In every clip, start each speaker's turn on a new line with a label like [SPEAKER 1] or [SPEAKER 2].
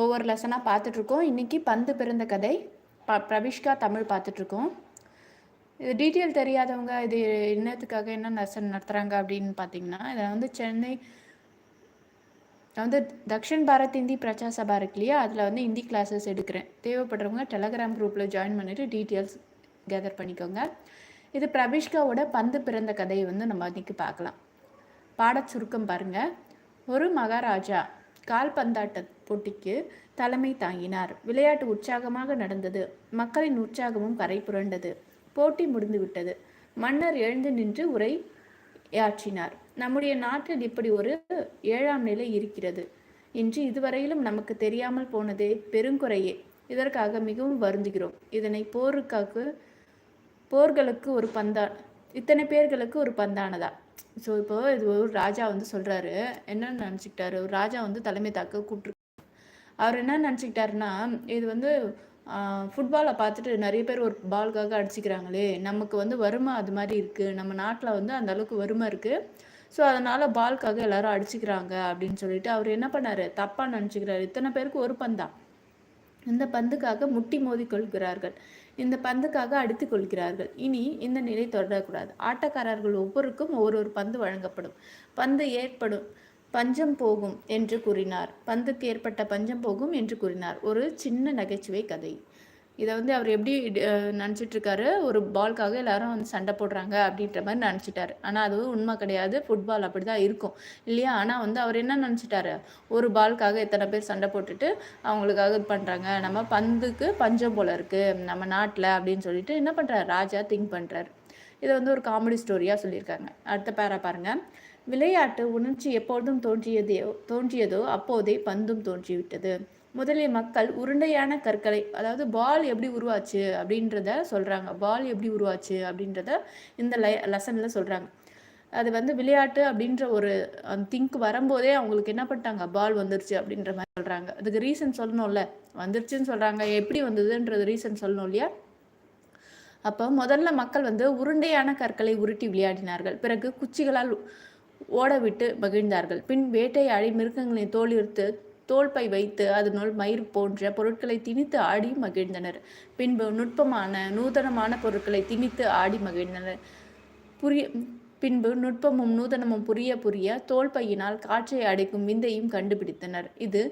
[SPEAKER 1] ஒவ்வொரு லெசனாக பார்த்துட்ருக்கோம். இன்றைக்கி பந்து பிறந்த கதை. ப பிரவிஷ்கா தமிழ் பார்த்துட்ருக்கோம். இது டீட்டெயில் தெரியாதவங்க இது என்னத்துக்காக என்ன லெசன் நடத்துகிறாங்க அப்படின்னு பார்த்தீங்கன்னா இதை வந்து சென்னை நான் வந்து தக்ஷின் பாரத் இந்தி பிரச்சா சபா இருக்கு இல்லையா? அதில் வந்து ஹிந்தி கிளாஸஸ் எடுக்கிறேன். தேவைப்படுறவங்க டெலகிராம் குரூப்பில் ஜாயின் பண்ணிவிட்டு டீட்டெயில்ஸ் கேதர் பண்ணிக்கோங்க. இது பிரபிஷ்காவோட பந்து பிறந்த கதையை வந்து நம்ம இன்றைக்கி பார்க்கலாம். பாட சுருக்கம் பாருங்கள் ஒரு மகாராஜா கால்பந்தாட்ட போட்டிக்கு தலைமை தாங்கினார். விளையாட்டு உற்சாகமாக நடந்தது. மக்களின் உற்சாகமும் கரை புரண்டது. போட்டி முடிந்துவிட்டது. மன்னர் எழுந்து நின்று உரை ஆற்றினார் நம்முடைய நாட்டில் இப்படி ஒரு ஏழாம் நிலை இருக்கிறது. இன்று இதுவரையிலும் நமக்கு தெரியாமல் போனதே பெருங்குறையே. இதற்காக மிகவும் வருந்துகிறோம். இதனை போருக்காக போர்களுக்கு ஒரு பந்தா இத்தனை பேர்களுக்கு ஒரு பந்தானதா? ஸோ இப்போ இது ஒரு ராஜா வந்து சொல்கிறாரு என்னன்னு நினச்சிக்கிட்டாரு. ஒரு ராஜா வந்து தலைமை தாக்க கூப்பிட்டு அவர் என்ன நினச்சிக்கிட்டாருன்னா இது வந்து ஃபுட்பாலை பார்த்துட்டு நிறைய பேர் ஒரு பால்காக அடிச்சுக்கிறாங்களே நமக்கு வந்து வறுமை அது மாதிரி இருக்குது நம்ம நாட்டில் வந்து அந்த அளவுக்கு வறுமை இருக்குது ஸோ அதனால் பால்காக எல்லாரும் அடிச்சுக்கிறாங்க அப்படின்னு சொல்லிட்டு அவர் என்ன பண்ணார்? தப்பாக நினச்சிக்கிறாரு. இத்தனை பேருக்கு ஒரு பந்தா. இந்த பந்துக்காக முட்டி மோதி கொள்கிறார்கள். இந்த பந்துக்காக அடித்து கொள்கிறார்கள். இனி இந்த நிலை தொடரக்கூடாது. ஆட்டக்காரர்கள் ஒவ்வொருக்கும் ஒவ்வொரு பந்து வழங்கப்படும். பந்து ஏற்படும். பஞ்சம் போகும் என்று கூறினார். பந்துக்கு ஏற்பட்ட பஞ்சம் போகும் என்று கூறினார். ஒரு சின்ன நகைச்சுவை கதை. இதை வந்து அவர் எப்படி நினச்சிட்ருக்காரு ஒரு பால்காக எல்லாரும் வந்து சண்டை போடுறாங்க அப்படின்ற மாதிரி நினச்சிட்டாரு ஆனால் அது உண்மை கிடையாது. ஃபுட்பால் அப்படி தான் இருக்கும். இல்லையா? ஆனால் வந்து அவர் என்ன நினச்சிட்டாரு ஒரு பால்காக எத்தனை பேர் சண்டை போட்டுட்டு அவங்களுக்காக இது பண்ணுறாங்க நம்ம பந்துக்கு பஞ்சம் போல் இருக்குது நம்ம நாட்டில் அப்படின்னு சொல்லிட்டு என்ன பண்ணுறாரு ராஜா திங்க் பண்ணுறாரு இதை வந்து ஒரு காமெடி ஸ்டோரியாக சொல்லியிருக்காங்க. அடுத்த பேரா பாருங்கள் விளையாட்டு உணர்ச்சி எப்பொழுதும் தோன்றியதோ தோன்றியதோ அப்போதே பந்தும் தோன்றிவிட்டது. முதலில் மக்கள் உருண்டையான கற்களை அதாவது பால் எப்படி உருவாச்சு அப்படின்றத சொல்கிறாங்க பால் எப்படி உருவாச்சு அப்படின்றத இந்த லை லெசனில் சொல்கிறாங்க அது வந்து விளையாட்டு அப்படின்ற ஒரு திங்க் வரும்போதே அவங்களுக்கு என்ன பண்ணிட்டாங்க? பால் வந்துருச்சு அப்படின்ற மாதிரி சொல்கிறாங்க அதுக்கு ரீசன் சொல்லணும்ல. வந்துருச்சுன்னு சொல்கிறாங்க எப்படி வந்ததுன்றது ரீசன் சொல்லணும் இல்லையா? அப்போ முதல்ல மக்கள் வந்து உருண்டையான கற்களை உருட்டி விளையாடினார்கள். பிறகு குச்சிகளால் ஓடவிட்டு மகிழ்ந்தார்கள். பின் வேட்டையாடி மிருகங்களை தோலிருத்து தோல்பை வைத்து அதனுள் மயிர் போன்ற பொருட்களை திணித்து ஆடி மகிழ்ந்தனர். பின்பு நுட்பமான நூதனமான பொருட்களை திணித்து ஆடி மகிழ்ந்தனர். புரிய பின்பு நுட்பமும் நூதனமும் புரிய புரிய தோல்பையினால் காற்றை அடைக்கும் விந்தையும் கண்டுபிடித்தனர். இது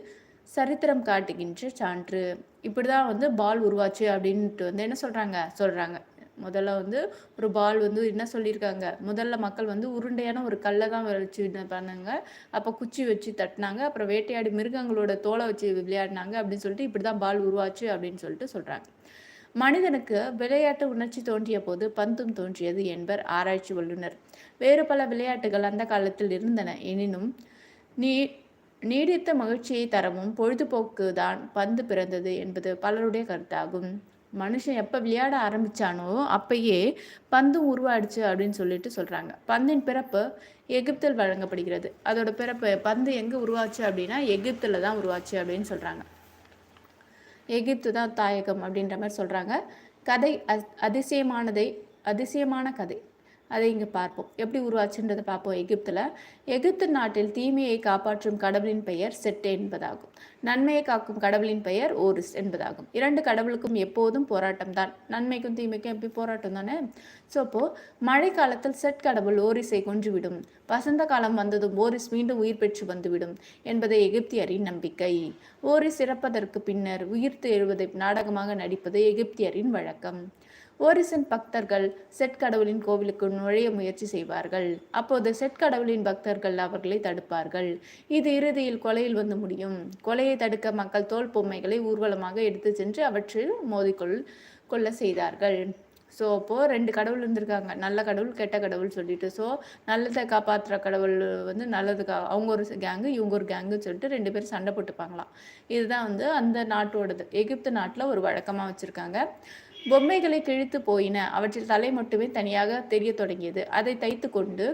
[SPEAKER 1] சரித்திரம் காட்டுகின்ற சான்று. இப்படிதான் வந்து பால் உருவாச்சு அப்படின்ட்டு வந்து என்ன சொல்றாங்க? சொல்றாங்க. முதல்ல வந்து ஒரு பால் வந்து என்ன சொல்லியிருக்காங்க? முதல்ல மக்கள் வந்து உருண்டையான ஒரு கல்லை தான் வச்சு பண்ணாங்க. அப்போ குச்சி வச்சு தட்டினாங்க. அப்புறம் வேட்டையாடி மிருகங்களோட தோலை வச்சு விளையாடினாங்க அப்படின்னு சொல்லிட்டு இப்படி தான் பால் உருவாச்சு அப்படின்னு சொல்லிட்டு சொல்கிறாங்க மனிதனுக்கு விளையாட்டு உணர்ச்சி தோன்றிய போது பந்தும் தோன்றியது என்பர் ஆராய்ச்சி வல்லுநர். வேறு பல விளையாட்டுகள் அந்த காலத்தில் இருந்தன. எனினும் நீ நீடித்த மகிழ்ச்சியை தரவும் பொழுதுபோக்கு தான் பந்து பிறந்தது என்பது பலருடைய கருத்தாகும். மனுஷன் எப்போ விளையாட ஆரம்பித்தானோ அப்பயே பந்து உருவாயிடுச்சு அப்படின்னு சொல்லிட்டு சொல்கிறாங்க பந்தின் பிறப்பு எகிப்தில் வழங்கப்படுகிறது. அதோட பிறப்பு பந்து எங்கே உருவாச்சு அப்படின்னா எகிப்தில் தான் உருவாச்சு அப்படின்னு சொல்கிறாங்க எகிப்து தான் தாயகம் அப்படின்ற மாதிரி சொல்கிறாங்க கதை அதிசயமானதை அதிசயமான கதை. அதை இங்கே பார்ப்போம். எப்படி உருவாச்சுன்றதை பார்ப்போம் எகிப்தில். எகிப்து நாட்டில் தீமையை காப்பாற்றும் கடவுளின் பெயர் செட்டே என்பதாகும். நன்மையை காக்கும் கடவுளின் பெயர் ஓரிஸ் என்பதாகும். இரண்டு கடவுளுக்கும் எப்போதும் போராட்டம் தான். நன்மைக்கும் தீமைக்கும் எப்படி போராட்டம் தானே? ஸோ அப்போது மழை காலத்தில் செட் கடவுள் ஓரிஸை கொன்றுவிடும். வசந்த காலம் வந்ததும் ஓரிஸ் மீண்டும் உயிர் பெற்று வந்துவிடும் என்பதை எகிப்தியரின் நம்பிக்கை. ஓரிஸ் இறப்பதற்கு பின்னர் உயிர்த்து எழுவதை நாடகமாக நடிப்பது எகிப்தியரின் வழக்கம். ஓரிசன் பக்தர்கள் செட் கடவுளின் கோவிலுக்கு நுழைய முயற்சி செய்வார்கள். அப்போது செட் கடவுளின் பக்தர்கள் அவர்களை தடுப்பார்கள். இது இறுதியில் கொலையில் வந்து முடியும். கொலையை தடுக்க மக்கள் தோல் பொம்மைகளை ஊர்வலமாக எடுத்து சென்று அவற்றில் மோதிக்கொள் கொள்ள செய்தார்கள். ஸோ அப்போது ரெண்டு கடவுள் இருந்திருக்காங்க. நல்ல கடவுள் கெட்ட கடவுள் சொல்லிட்டு ஸோ நல்லதை காப்பாற்றுற கடவுள் வந்து நல்லதுக்கா அவங்க ஒரு கேங்கு இவங்க ஒரு கேங்குன்னு சொல்லிட்டு ரெண்டு பேரும் சண்டை போட்டுப்பாங்களாம். இதுதான் வந்து அந்த நாட்டோடது. எகிப்து நாட்டில் ஒரு வழக்கமாக வச்சுருக்காங்க. பொம்மைகளை கிழித்து போயின. அவற்றில் தலை மட்டுமே தனியாக தெரிய தொடங்கியது. அதை தைத்து கொண்டு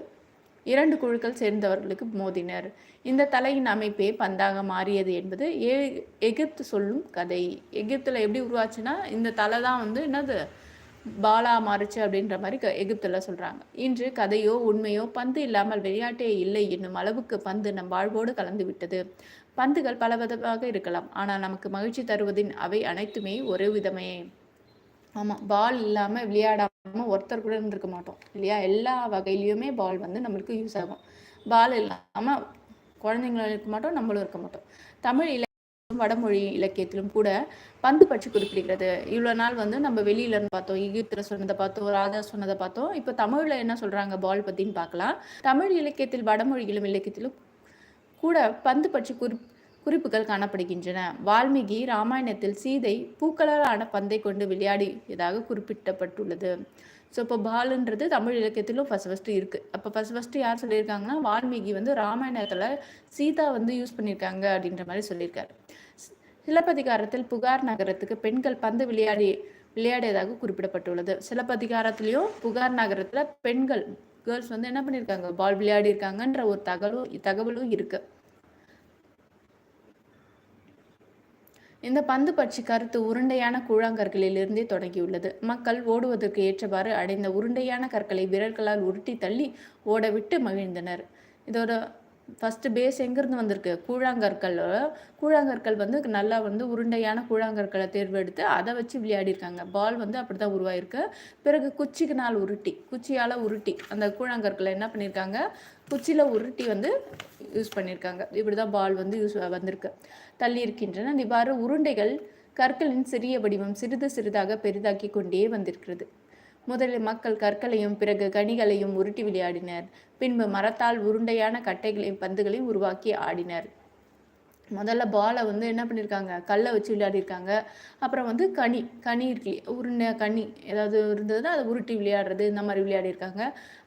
[SPEAKER 1] இரண்டு குழுக்கள் சேர்ந்தவர்களுக்கு மோதினர். இந்த தலையின் அமைப்பே பந்தாக மாறியது என்பது ஏ எகிப்து சொல்லும் கதை. எகிப்தில் எப்படி உருவாச்சுன்னா இந்த தலை தான் வந்து என்னது? பாலா மாறுச்சு அப்படின்ற மாதிரி எகிப்தில் சொல்கிறாங்க இன்று கதையோ உண்மையோ பந்து இல்லாமல் விளையாட்டே இல்லை என்னும் அளவுக்கு பந்து நம் வாழ்வோடு கலந்து விட்டது. பந்துகள் பல விதமாக இருக்கலாம். ஆனால் நமக்கு மகிழ்ச்சி தருவதின் அவை அனைத்துமே ஒரு விதமே. ஆமாம் பால் இல்லாமல் விளையாடாமல் ஒருத்தர் கூட இருந்திருக்க மாட்டோம் இல்லையா? எல்லா வகையிலையுமே பால் வந்து நம்மளுக்கு யூஸ் ஆகும். பால் இல்லாமல் குழந்தைங்களும் இருக்க மாட்டோம் நம்மளும் இருக்க மாட்டோம். தமிழ் இலக்கியம் வடமொழி இலக்கியத்திலும் கூட பந்து பற்றி குறிப்பிடுகிறது. இவ்வளோ நாள் வந்து நம்ம வெளியில இருந்து பார்த்தோம் ஈகிப்தில் சொன்னதை பார்த்தோம் ராஜா சொன்னதை பார்த்தோம். இப்போ தமிழில் என்ன சொல்கிறாங்க பால் பற்றின்னு பார்க்கலாம். தமிழ் இலக்கியத்தில் வடமொழியிலும் இலக்கியத்திலும் கூட பந்து பற்றி குறி குறிப்புகள் காணப்படுகின்றன. வால்மீகி ராமாயணத்தில் சீதை பூக்களாலான பந்தை கொண்டு விளையாடியதாக குறிப்பிட்டப்பட்டுள்ளது ஸோ இப்போ பாலுன்றது தமிழ் இலக்கியத்திலும் ஃபஸ்ட் ஃபஸ்ட்டு இருக்குது அப்போ ஃபஸ்ட் ஃபஸ்ட்டு யார் சொல்லியிருக்காங்கன்னா வால்மீகி வந்து ராமாயணத்தில் சீதா வந்து யூஸ் பண்ணியிருக்காங்க அப்படின்ற மாதிரி சொல்லியிருக்காரு. சிலப்பதிகாரத்தில் புகார் நகரத்துக்கு பெண்கள் பந்து விளையாடி விளையாடியதாக குறிப்பிடப்பட்டுள்ளது. சிலப்பதிகாரத்திலையும் புகார் நகரத்தில் பெண்கள் கேர்ள்ஸ் வந்து என்ன பண்ணியிருக்காங்க? பால் விளையாடி இருக்காங்கன்ற ஒரு தகவலும் தகவலும் இருக்குது இந்த பந்து பட்சி கருத்து உருண்டையான கூழாங்கற்களிலிருந்தே தொடங்கியுள்ளது. மக்கள் ஓடுவதற்கு ஏற்றவாறு அடைந்த உருண்டையான கற்களை விரல்களால் உருட்டி தள்ளி ஓடவிட்டு மகிழ்ந்தனர். இதோட ஃபஸ்ட்டு பேஸ் எங்கேருந்து வந்திருக்கு? கூழாங்கற்கள். கூழாங்கற்கள் வந்து நல்லா வந்து உருண்டையான கூழாங்கற்களை தேர்வெடுத்து அதை வச்சு விளையாடிருக்காங்க பால் வந்து அப்படி தான் உருவாயிருக்கு. பிறகு குச்சிக்கு நாள் உருட்டி குச்சியால் உருட்டி அந்த கூழாங்கற்களை என்ன பண்ணியிருக்காங்க? குச்சியில் உருட்டி வந்து யூஸ் பண்ணியிருக்காங்க. இப்படி தான் பால் வந்து யூஸ் வந்திருக்கு. தள்ளி இருக்கின்றன இவ்வாறு உருண்டைகள் கற்களின் சிறிய வடிவம் சிறிது சிறிதாக பெரிதாக்கி கொண்டே வந்திருக்கிறது. முதலில் மக்கள் கற்களையும் பிறகு கனிகளையும் உருட்டி விளையாடினர். பின்பு மரத்தால் உருண்டையான கட்டைகளையும் பந்துகளையும் உருவாக்கி ஆடினர். முதல்ல பாலை வந்து என்ன பண்ணியிருக்காங்க கல்லை வச்சு விளையாடிருக்காங்க. அப்புறம் வந்து கனி கனி இருக்கு. உருண்டை கனி ஏதாவது இருந்ததுன்னா அதை உருட்டி விளையாடுறது இந்த மாதிரி விளையாடிருக்காங்க.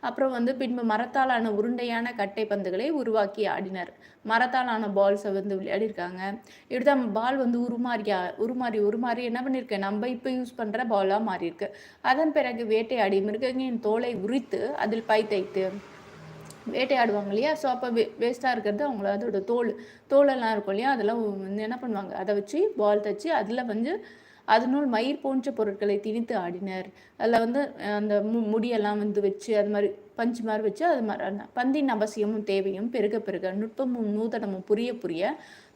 [SPEAKER 1] அப்புறம் வந்து பின்பு மரத்தாலான உருண்டையான கட்டை பந்துகளை உருவாக்கி ஆடினர். மரத்தாலான பால்ஸை வந்து விளையாடிருக்காங்க. இப்படிதான் பால் வந்து உருமாறியா உருமாறி உருமாறி என்ன பண்ணியிருக்கேன் நம்ம இப்போ யூஸ் பண்ணுற பாலாக மாறியிருக்கு. அதன் பிறகு வேட்டையாடி மிருகங்களின் தோலை உரித்து அதில் பை தைத்து வேட்டையாடுவாங்க இல்லையா ஸோ அப்போ வே வேஸ்ட்டாக இருக்கிறது அவங்கள அதோட தோல் தோலெல்லாம் இருக்கும் இல்லையா? அதெல்லாம் வந்து என்ன பண்ணுவாங்க? அதை வச்சு பால் தச்சு அதில் வந்து அதனுள் மயிர் போன்ற பொருட்களை திணித்து ஆடினர். அதில் வந்து அந்த மு முடியெல்லாம் வந்து வச்சு அது மாதிரி பஞ்சு மாதிரி வச்சு அது மாதிரி பந்தின் அவசியமும் தேவையும் பெருக பெருக நுட்பமும் நூதனமும் புரிய புரிய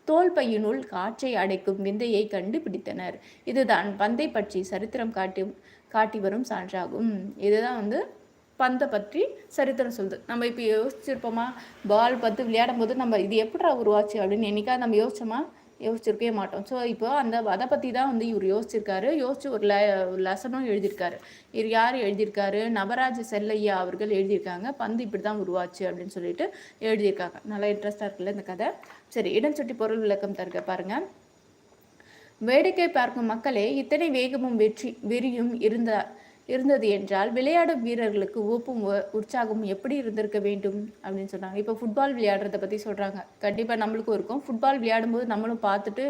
[SPEAKER 1] தோல் பையினுள் காற்றை அடைக்கும் விந்தையை கண்டுபிடித்தனர். இதுதான் பந்தை பற்றி சரித்திரம் காட்டி காட்டி வரும் சான்றாகும். இதுதான் வந்து பந்தை பற்றி சரித்திரம் சொல்லுது. நம்ம இப்போ யோசிச்சிருப்போமா? பால் பத்து விளையாடும் போது நம்ம இது எப்படா உருவாச்சு அப்படின்னு என்னைக்கா நம்ம யோசிச்சோமா? யோசிச்சிருக்கவே மாட்டோம். ஸோ இப்போ அந்த அதை பற்றி தான் வந்து இவர் யோசிச்சிருக்காரு. யோசிச்சு ஒரு ல லெசனும் எழுதியிருக்காரு. இவர் யார் எழுதியிருக்காரு? நவராஜ செல்லையா அவர்கள் எழுதியிருக்காங்க. பந்து இப்படி தான் உருவாச்சு அப்படின்னு சொல்லிட்டு எழுதியிருக்காங்க. நல்லா இன்ட்ரெஸ்டாக இருக்குல்ல இந்த கதை? சரி இடம் சுட்டி பொருள் விளக்கம் தருக பாருங்கள் வேடிக்கை பார்க்கும் மக்களே இத்தனை வேகமும் வெற்றி வெறியும் இருந்தால் இருந்தது என்றால் விளையாடும் வீரர்களுக்கு ஊப்பும் உற்சாகமும் எப்படி இருந்திருக்க வேண்டும்? அப்படின்னு சொன்னாங்க. இப்போ ஃபுட்பால் விளையாடுறத பற்றி சொல்கிறாங்க கண்டிப்பாக நம்மளுக்கும் இருக்கும். ஃபுட்பால் விளையாடும்போது நம்மளும் பார்த்துட்டு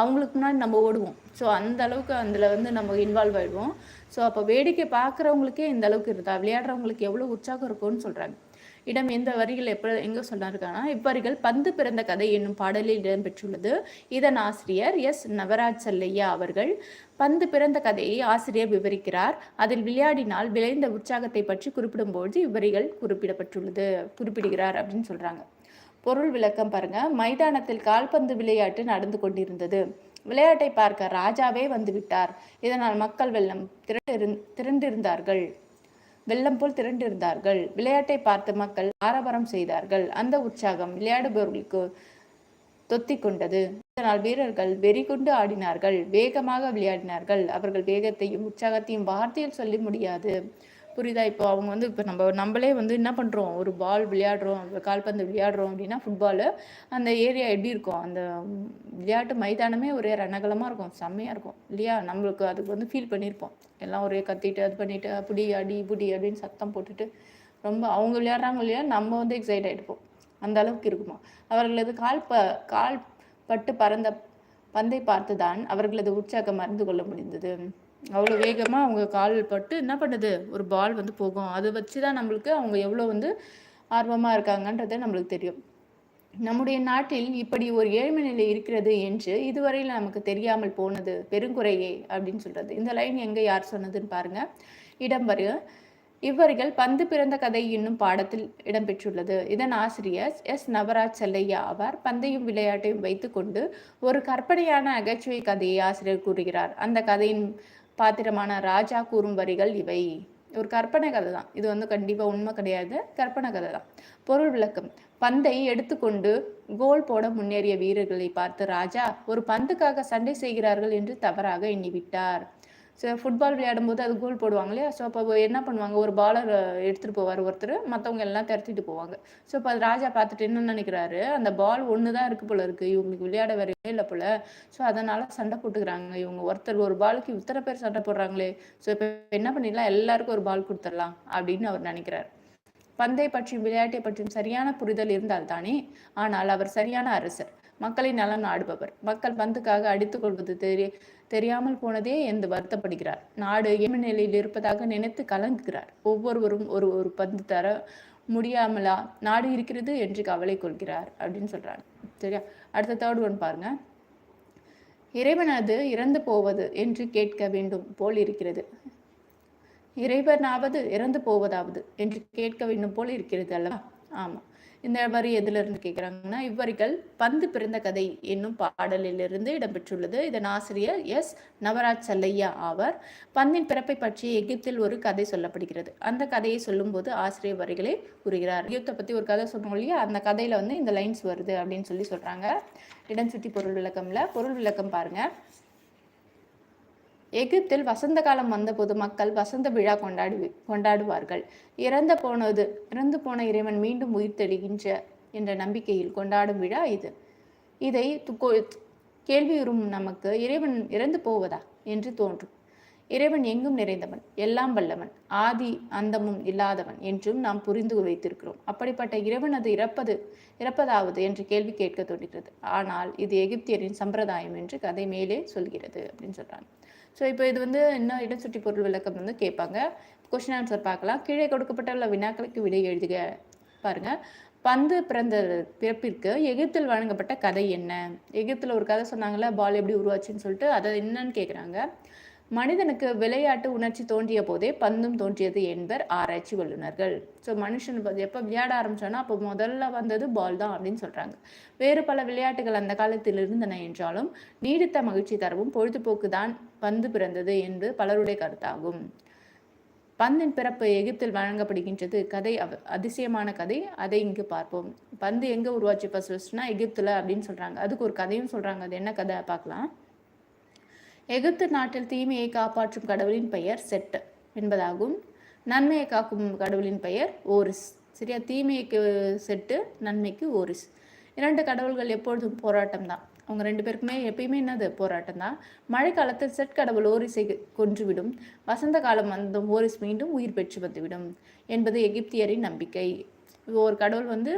[SPEAKER 1] அவங்களுக்கு முன்னாடி நம்ம ஓடுவோம். ஸோ அந்த அளவுக்கு அதில் வந்து நம்ம இன்வால்வ் ஆகிடுவோம் ஸோ அப்போ வேடிக்கை பார்க்குறவங்களுக்கே இந்த அளவுக்கு இருந்தா விளையாடுறவங்களுக்கு எவ்வளோ உற்சாகம் இருக்கும்னு சொல்கிறாங்க இடம் எந்த வரிகள் எப்போ எங்கே சொன்னாருக்கானா இவ்வரிகள் பந்து பிறந்த கதை என்னும் பாடலில் இடம்பெற்றுள்ளது. இதன் ஆசிரியர் எஸ். நவராஜ் செல்லையா அவர்கள் பந்து பிறந்த கதையை ஆசிரியர் விவரிக்கிறார். அதில் விளையாடினால் விளைந்த உற்சாகத்தை பற்றி குறிப்பிடும்போது இவ்வரிகள் குறிப்பிடப்பட்டுள்ளது குறிப்பிடுகிறார் அப்படின்னு சொல்கிறாங்க பொருள் விளக்கம் பாருங்க. மைதானத்தில் கால்பந்து விளையாட்டு நடந்து கொண்டிருந்தது. விளையாட்டை பார்க்க ராஜாவே வந்துவிட்டார் இதனால் மக்கள் வெள்ளம் திரண்டு திரண்டிருந்தார்கள். வெள்ளம் போல் திரண்டிருந்தார்கள். விளையாட்டை பார்த்து மக்கள் ஆரவாரம் செய்தார்கள். அந்த உற்சாகம் விளையாடுபவர்களுக்கு தொத்தி கொண்டது. இதனால் வீரர்கள் வெறி கொண்டு ஆடினார்கள். வேகமாக விளையாடினார்கள். அவர்கள் வேகத்தையும் உற்சாகத்தையும் வார்த்தையில் சொல்ல முடியாது. புரியுதா? இப்போ அவங்க வந்து இப்போ நம்ம நம்மளே வந்து என்ன பண்ணுறோம் ஒரு பால் விளையாடுறோம் கால்பந்து விளையாடுறோம் அப்படின்னா ஃபுட்பாலு அந்த ஏரியா எப்படி இருக்கும்? அந்த விளையாட்டு மைதானமே ஒரே ரணகலமாக இருக்கும் செம்மையாக இருக்கும் இல்லையா? நம்மளுக்கு அதுக்கு வந்து ஃபீல் பண்ணியிருப்போம். எல்லாம் ஒரே கத்திட்டு அது பண்ணிட்டு அப்படி அடி புடி அப்படின்னு சத்தம் போட்டுட்டு ரொம்ப அவங்க விளையாடுறாங்க இல்லையா? நம்ம வந்து எக்ஸைட் ஆகிடுப்போம் அந்த அளவுக்கு இருக்குமா? அவர்களது கால் ப கால் பட்டு பறந்த பந்தை பார்த்துதான் அவர்களது உற்சாகம் அறிந்து கொள்ள முடிந்தது. அவ்வளோ வேகமாக அவங்க கால் பட்டு என்ன பண்ணுது? ஒரு பால் வந்து போகும். அதை வச்சு தான் நம்மளுக்கு அவங்க எவ்வளோ வந்து ஆர்வமாக இருக்காங்கன்றது நம்மளுக்கு தெரியும். நம்முடைய நாட்டில் இப்படி ஒரு ஏழ்மை நிலை இருக்கிறது என்று இதுவரையில் நமக்கு தெரியாமல் போனது பெருங்குறையே அப்படின்னு சொல்கிறது இந்த லைன் எங்கே யார் சொன்னதுன்னு பாருங்கள் இடம் வரு இவர்கள் பந்து பிறந்த கதை என்னும் பாடத்தில் இடம்பெற்றுள்ளது இதன் ஆசிரியர் எஸ். நவராஜ் செல்லையா அவர் பந்தையும் விளையாட்டையும் வைத்துக்கொண்டு ஒரு கற்பனையான நகைச்சுவை கதையை ஆசிரியர் கூறுகிறார். அந்த கதையின் பாத்திரமான ராஜா கூறும் வரிகள் இவை. ஒரு கற்பனை கதை தான். இது வந்து கண்டிப்பாக உண்மை கிடையாது. கற்பனை கதை தான். பொருள் விளக்கம். பந்தை எடுத்துக்கொண்டு கோல் போட முன்னேறிய வீரர்களை பார்த்து ராஜா ஒரு பந்துக்காக சண்டை செய்கிறார்கள் என்று தவறாக எண்ணிவிட்டார். ஸோ ஃபுட்பால் விளையாடும்போது அது கோல் போடுவாங்க இல்லையா? ஸோ அப்போ என்ன பண்ணுவாங்க? ஒரு பாலர் எடுத்துகிட்டு போவார் ஒருத்தர். மற்றவங்க எல்லாம் திரட்டிட்டு போவாங்க. ஸோ இப்போ அது ராஜா பார்த்துட்டு என்ன நினைக்கிறாரு? அந்த பால் ஒன்று தான் இருக்குது போல இருக்குது இவங்களுக்கு விளையாட வரவே இல்லை போல. ஸோ அதனால் சண்டை போட்டுக்கிறாங்க. இவங்க ஒருத்தர் ஒரு பாலுக்கு இத்தனை பேர் சண்டை போடுறாங்களே. ஸோ இப்போ என்ன பண்ணிடலாம்? எல்லாருக்கும் ஒரு பால் கொடுத்துடலாம் அப்படின்னு அவர் நினைக்கிறாரு. பந்தை பற்றியும் விளையாட்டை பற்றியும் சரியான புரிதல் இருந்தால் தானே? ஆனால் அவர் சரியான அரசர். மக்களை நலன் ஆடுபவர். மக்கள் பந்துக்காக அடித்துக் கொள்வது தெரிய தெரியாமல் போனதே என்று வருத்தப்படுகிறார். நாடு ஏம நிலையில் இருப்பதாக நினைத்து கலங்குகிறார். ஒவ்வொருவரும் ஒரு ஒரு பந்து தர முடியாமலா நாடு இருக்கிறது என்று கவலை கொள்கிறார் அப்படின்னு சொல்றாங்க. சரியா? அடுத்த தேர்ட் ஒன் பாருங்க. இறைவனது இறந்து போவது என்று கேட்க வேண்டும் போல் இருக்கிறது. இறைவனாவது இறந்து போவதாவது என்று கேட்க வேண்டும் போல் இருக்கிறது அல்லவா? ஆமா. இந்த வரி எதிலிருந்து கேட்குறாங்கன்னா இவ்வரிகள் பந்து பிறந்த கதை என்னும் பாடலிலிருந்து இடம்பெற்றுள்ளது. இதன் ஆசிரியர் எஸ். நவராஜ் சல்லையா ஆவார். பந்தின் பிறப்பை பற்றி எகிப்தில் ஒரு கதை சொல்லப்படுகிறது. அந்த கதையை சொல்லும்போது ஆசிரியர் வரிகளை கூறுகிறார். எகிப்தை பற்றி ஒரு கதை சொன்னோம் இல்லையா? அந்த கதையில் வந்து இந்த லைன்ஸ் வருது அப்படின்னு சொல்லி சொல்கிறாங்க இடம் சுற்றி பொருள் விளக்கம்ல. பொருள் விளக்கம் பாருங்கள் எகிப்தில் வசந்த காலம் வந்தபோது மக்கள் வசந்த விழா கொண்டாடு கொண்டாடுவார்கள். இறந்த போனது இறந்து போன இறைவன் மீண்டும் உயிர் தெளிகின்ற என்ற நம்பிக்கையில் கொண்டாடும் விழா இது. இதை கேள்வியுறும் நமக்கு இறைவன் இறந்து போவதா என்று தோன்றும். இறைவன் எங்கும் நிறைந்தவன்? எல்லாம் வல்லவன். ஆதி அந்தமும் இல்லாதவன் என்றும் நாம் புரிந்து வைத்திருக்கிறோம். அப்படிப்பட்ட இறைவன் அது இறப்பது இறப்பதாவது என்று கேள்வி கேட்க தோன்றுகிறது. ஆனால் இது எகிப்தியரின் சம்பிரதாயம் என்று கதை மேலே சொல்கிறது அப்படின்னு சொல்றாங்க. ஸோ இப்போ இது வந்து இன்னும் இடம் சுற்றி பொருள் விளக்கம் வந்து கேட்பாங்க. கொஸ்டின் ஆன்சர் பார்க்கலாம். கீழே கொடுக்கப்பட்டுள்ள வினாக்களுக்கு விடை எழுதுக. பாருங்க. பந்து பிறந்த பிறப்பிற்கு எகிப்தில் வழங்கப்பட்ட கதை என்ன? எகிப்தில் ஒரு கதை சொன்னாங்களே பால் எப்படி உருவாச்சுன்னு சொல்லிட்டு அதை என்னன்னு கேட்குறாங்க மனிதனுக்கு விளையாட்டு உணர்ச்சி தோன்றிய போதே பந்தும் தோன்றியது என்பர் ஆராய்ச்சி வல்லுநர்கள். ஸோ மனுஷன் எப்போ விளையாட ஆரம்பிச்சோன்னா அப்போ முதல்ல வந்தது பால் தான் அப்படின்னு சொல்கிறாங்க வேறு பல விளையாட்டுகள் அந்த காலத்தில் இருந்தன என்றாலும் நீடித்த மகிழ்ச்சி தரவும் பொழுதுபோக்கு தான் பந்து பிறந்தது என்று பலருடைய கருத்தாகும். பந்தின் பிறப்பு எகிப்தில் வழங்கப்படுகின்றது. கதை அதிசயமான கதை. அதை இங்கு பார்ப்போம். பந்து எங்கே உருவாச்சு? ஃபர்ஸ்ட் ஃபர்ஸ்ட்னா எகிப்தில் அப்படின்னு சொல்கிறாங்க அதுக்கு ஒரு கதையும் சொல்கிறாங்க அது என்ன கதை? பார்க்கலாம். எகிப்து நாட்டில் தீமையை காப்பாற்றும் கடவுளின் பெயர் செட் என்பதாகும். நன்மையை காக்கும் கடவுளின் பெயர் ஓரிஸ். சரியா? தீமைக்கு செட்டு நன்மைக்கு ஓரிஸ். இரண்டு கடவுள்கள் எப்பொழுதும் போராட்டம் தான் அவங்க ரெண்டு பேருக்குமே எப்பயுமே என்னது? போராட்டம் தான் மழை காலத்தில் செட் கடவுள் ஓரிசை கொன்றுவிடும். வசந்த காலம் வந்த ஓரிஸ் மீண்டும் உயிர் பெற்று வந்துவிடும் என்பது எகிப்தியரின் நம்பிக்கை. ஒரு கடவுள் வந்து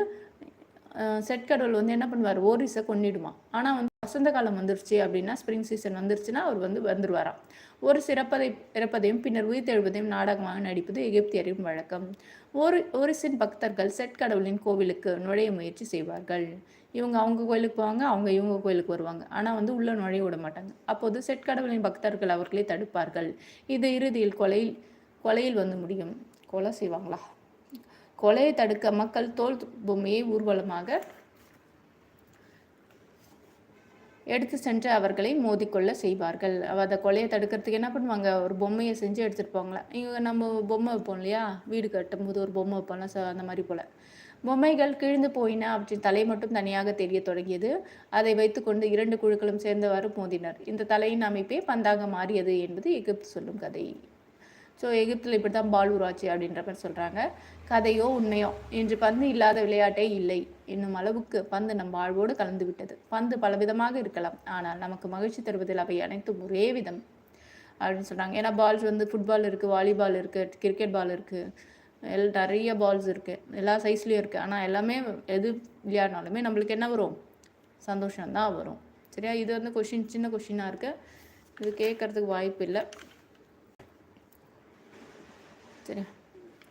[SPEAKER 1] செட் கடவுள் வந்து என்ன பண்ணுவார்? ஓரிஸை கொன்னிடுமா ஆனால் வந்து வசந்த காலம் வந்துருச்சு அப்படின்னா ஸ்ப்ரிங் சீசன் வந்துருச்சுன்னா அவர் வந்து வந்துருவாராம். ஒரு சிறப்பதை இறப்பதையும் பின்னர் உயிர் தெழுவதையும் நாடகமாக நடிப்பது எகிப்தியரின் வழக்கம். ஒரு ஒரிசின் பக்தர்கள் செட் கடவுளின் கோவிலுக்கு நுழைய முயற்சி செய்வார்கள். இவங்க அவங்க கோயிலுக்கு போவாங்க அவங்க இவங்க கோயிலுக்கு வருவாங்க. ஆனால் வந்து உள்ளே நுழைய விட மாட்டாங்க. அப்போது செட் கடவுளின் பக்தர்கள் அவர்களை தடுப்பார்கள். இது இறுதியில் கொலையில் கொலையில் வந்து முடியும். கொலை செய்வாங்களா? கொலையை தடுக்க மக்கள் தோல் பொம்மையை ஊர்வலமாக எடுத்து சென்று அவர்களை மோதிக்கொள்ள செய்வார்கள். அதை கொலையை தடுக்கிறதுக்கு என்ன பண்ணுவாங்க? ஒரு பொம்மையை செஞ்சு எடுத்துகிட்டு போவாங்களா இங்கே நம்ம பொம்மை வைப்போம் இல்லையா? வீடு கட்டும் போது ஒரு பொம்மை வைப்போம்ல ஸோ அந்த மாதிரி போல். பொம்மைகள் கிழிந்து போயின அவற்றின் தலை மட்டும் தனியாக தெரிய தொடங்கியது. அதை வைத்துக்கொண்டு இரண்டு குழுக்களும் சேர்ந்தவாறு மோதினர். இந்த தலையின் அமைப்பே பந்தாக மாறியது என்பது எகிப்து சொல்லும் கதை. ஸோ எகிப்தில் இப்படி தான் பால் உருவாச்சு அப்படின்ற மாதிரி சொல்கிறாங்க கதையோ உண்மையோ இன்று பந்து இல்லாத விளையாட்டே இல்லை. என்னும் அளவுக்கு பந்து நம் வாழ்வோடு கலந்து விட்டது. பந்து பலவிதமாக இருக்கலாம். ஆனால் நமக்கு மகிழ்ச்சி தருவதில் அவை அனைத்தும் ஒரே விதம் அப்படின்னு சொல்கிறாங்க ஏன்னா பால்ஸ் வந்து ஃபுட்பால் இருக்குது வாலிபால் இருக்குது கிரிக்கெட் பால் இருக்குது எல் நிறைய பால்ஸ் இருக்குது எல்லா சைஸ்லேயும் இருக்குது ஆனால் எல்லாமே எது விளையாடினாலுமே நம்மளுக்கு என்ன வரும்? சந்தோஷம்தான் வரும். சரியா? இது வந்து கொஷின் சின்ன கொஷினாக இருக்குது இது கேட்குறதுக்கு வாய்ப்பு இல்லை. சரியா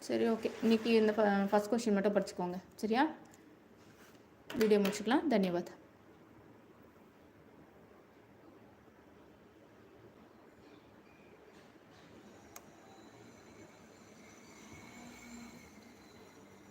[SPEAKER 1] சரி ஓகே இன்றைக்கி இந்த ஃபஸ்ட் கொஷின் மட்டும் படிச்சுக்கோங்க. சரியா? வீடியோ முடிச்சுக்கலாம். தன்யவாதம்